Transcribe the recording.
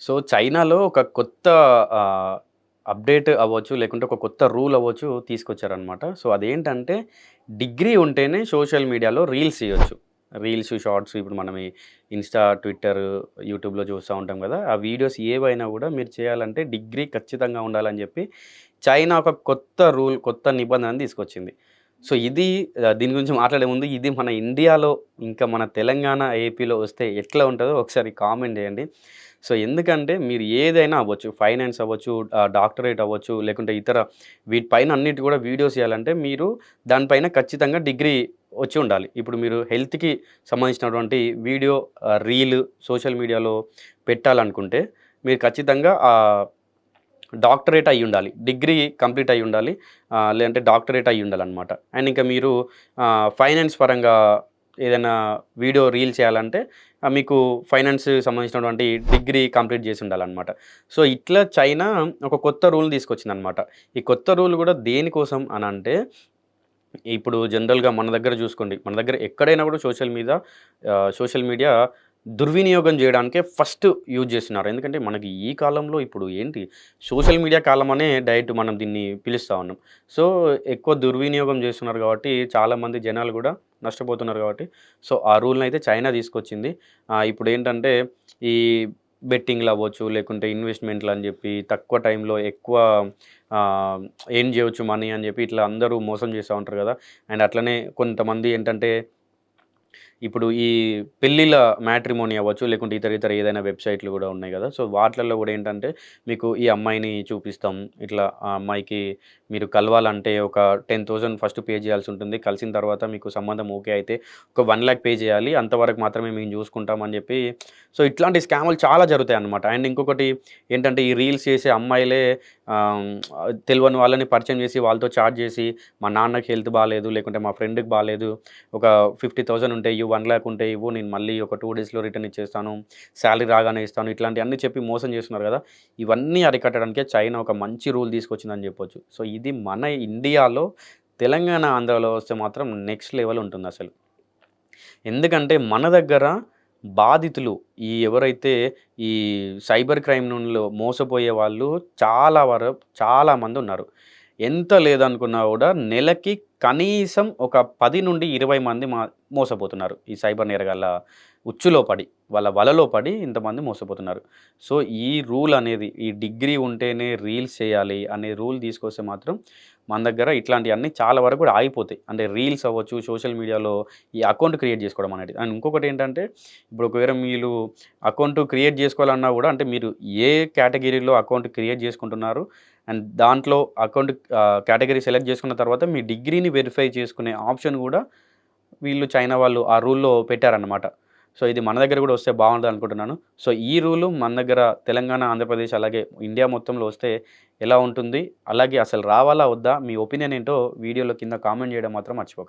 So, చైనాలో ఒక కొత్త ఆహ్, అప్‌డేట్ అవ్వచ్చు, లేకుంటే ఒక కొత్త రూల్ అవ్వచ్చు తీసుకొచ్చారనమాట. సో, అదేంటంటే డిగ్రీ ఉంటేనే సోషల్ మీడియాలో రీల్స్ చేయొచ్చు. రీల్స్, షార్ట్స్ ఇప్పుడు మనం ఈ ఇన్‌స్టా, ట్విట్టర్, యూట్యూబ్‌లో చూస్తా ఉంటాం కదా ఆ వీడియోస్ ఏవైనా గూడా మీరు చేయాలంటే డిగ్రీ ఖచ్చితంగా ఉండాలని జెప్పి చైనా ఒక కొత్త రూల్, కొత్త నిబంధనని తీసుకొచ్చింది. సో, ఇది దీని గురించి మాట్లాడే ముందు ఇది మన ఇండియాలో ఇంకా మన తెలంగాణ, ఏపీలో వస్తే ఎట్లా ఉంటుందో ఒకసారి కామెంట్ చేయండి సో, ఎందుకంటే మీరు ఏదైనా అవ్వచ్చు. ఫైనాన్స్ అవ్వచ్చు, డాక్టరేట్ అవ్వచ్చు, లేకుంటే ఇతర వీటిపైన అన్నిటి కూడా వీడియోస్ చేయాలంటే మీరు దానిపైన ఖచ్చితంగా డిగ్రీ వచ్చి ఉండాలి. ఇప్పుడు మీరు హెల్త్‌కి సంబంధించినటువంటి వీడియో రీల్ సోషల్ మీడియాలో పెట్టాలనుకుంటే మీరు ఖచ్చితంగా డాక్టరేట్ అయి ఉండాలి డిగ్రీ కంప్లీట్ అయి ఉండాలి లేదంటే డాక్టరేట్ అయి ఉండాలన్నమాట అండ్ ఇంకా మీరు ఫైనాన్స్ పరంగా ఏదైనా వీడియో రీల్ చేయాలంటే మీకు ఫైనాన్స్ సంబంధించినటువంటి డిగ్రీ కంప్లీట్ చేసి ఉండాలన్నమాట సో, ఇట్లా చైనా ఒక కొత్త రూల్ తీసుకొచ్చిందనమాట. ఈ కొత్త రూల్ కూడా దేనికోసం అని అంటే ఇప్పుడు జనరల్‌గా మన దగ్గర చూసుకోండి. మన దగ్గర ఎక్కడైనా కూడా సోషల్ మీద సోషల్ మీడియా దుర్వినియోగం చేయడానికే ఫస్ట్ యూజ్ చేస్తున్నారు. ఎందుకంటే మనకి ఈ కాలంలో ఇప్పుడు ఏంటి సోషల్ మీడియా కాలం అనే డైరెక్ట్ మనం దీన్ని పిలుస్తా ఉన్నాం. సో, ఎక్కువ దుర్వినియోగం చేస్తున్నారు కాబట్టి చాలామంది జనాలు కూడా నష్టపోతున్నారు కాబట్టి సో, ఆ రూల్ని అయితే చైనా తీసుకొచ్చింది. ఇప్పుడు ఏంటంటే ఈ బెట్టింగ్‌లు అవ్వచ్చు, లేకుంటే ఇన్వెస్ట్‌మెంట్‌లు అని చెప్పి తక్కువ టైంలో ఎక్కువ ఏం చేయవచ్చు మనీ అని చెప్పి ఇట్లా అందరూ మోసం చేస్తా ఉంటారు కదా అండ్ అట్లనే కొంతమంది ఏంటంటే ఇప్పుడు ఈ పెళ్ళిళ్ళ మ్యాట్రిమోని అవ్వచ్చు, లేకుంటే ఇతర ఇతర ఏదైనా వెబ్‌సైట్‌లు కూడా ఉన్నాయి కదా సో, వాటిలలో కూడా ఏంటంటే మీకు ఈ అమ్మాయిని చూపిస్తాం. ఇట్లా ఆ అమ్మాయికి మీరు కలవాలంటే ఒక 10,000 ఫస్ట్ పే చేయాల్సి ఉంటుంది. కలిసిన తర్వాత మీకు సంబంధం ఓకే అయితే ఒక వన్ ల్యాక్ పే చేయాలి. అంతవరకు మాత్రమే మేము చూసుకుంటాం అని సో, ఇట్లాంటి స్కాములు చాలా జరుగుతాయి అన్నమాట అండ్ ఇంకొకటి ఏంటంటే ఈ రీల్స్ చేసే అమ్మాయిలే తెలియని వాళ్ళని పరిచయం చేసి వాళ్ళతో చాట్ చేసి మా నాన్నకి హెల్త్ బాగాలేదు లేకుంటే మా ఫ్రెండ్‌కి బాగాలేదు ఒక 50,000 ఉంటే వన్ ల్యాక్ ఉంటే ఇవ్వు. నేను మళ్ళీ ఒక టూ డేస్‌లో రిటర్న్ ఇచ్చేస్తాను. శాలరీ రాగానే ఇస్తాను. ఇట్లాంటివన్నీ చెప్పి మోసం చేస్తున్నారు కదా ఇవన్నీ అరికట్టడానికే చైనా ఒక మంచి రూల్ తీసుకొచ్చిందని చెప్పొచ్చు సో, ఇది మన ఇండియాలో తెలంగాణ, ఆంధ్రాలో వస్తే మాత్రం నెక్స్ట్ లెవెల్ ఉంటుంది అసలు ఎందుకంటే మన దగ్గర బాధితులు ఈ ఎవరైతే ఈ సైబర్ క్రైమ్‌లో మోసపోయే వాళ్ళు చాలా వరకు చాలా మందున్నారు. ఎంత లేదనుకున్నా కూడా నెలకి కనీసం ఒక 10-20 మంది మా మోసపోతున్నారు. ఈ సైబర్ నేరగాళ్ళ ఉచ్చులో పడి, వాళ్ళ వలలో పడి ఇంతమంది మోసపోతున్నారు. సో, ఈ రూల్ అనేది ఈ డిగ్రీ ఉంటేనే రీల్స్ చేయాలి అనే రూల్ తీసుకొస్తే మాత్రం మన దగ్గర ఇట్లాంటివన్నీ చాలా వరకు కూడా ఆగిపోతాయి. అంటే రీల్స్ అవ్వచ్చు, సోషల్ మీడియాలో ఈ అకౌంట్ క్రియేట్ చేసుకోవడం అనేది. అండ్ ఇంకొకటి ఏంటంటే ఇప్పుడు ఒకవేళ మీరు అకౌంట్ క్రియేట్ చేసుకోవాలన్నా కూడా అంటే మీరు ఏ కేటగిరీలో అకౌంట్ క్రియేట్ చేసుకుంటున్నారు అండ్ దాంట్లో అకౌంట్ కేటగిరీ సెలెక్ట్ చేసుకున్న తర్వాత మీ డిగ్రీని వెరిఫై చేసుకునే ఆప్షన్ కూడా వీళ్ళు చైనా వాళ్ళు ఆ రూల్‌లో పెట్టారన్నమాట. సో, ఇది మన దగ్గర కూడా వస్తే బాగుంటుంది అనుకుంటున్నాను సో, ఈ రూలు మన దగ్గర తెలంగాణ, ఆంధ్రప్రదేశ్ అలాగే ఇండియా మొత్తంలో వస్తే ఎలా ఉంటుంది? అలాగే అసలు రావాలా? వద్దా? మీ ఒపీనియన్ ఏంటో వీడియోలో కింద కామెంట్ చేయడం మాత్రం మర్చిపోకండి.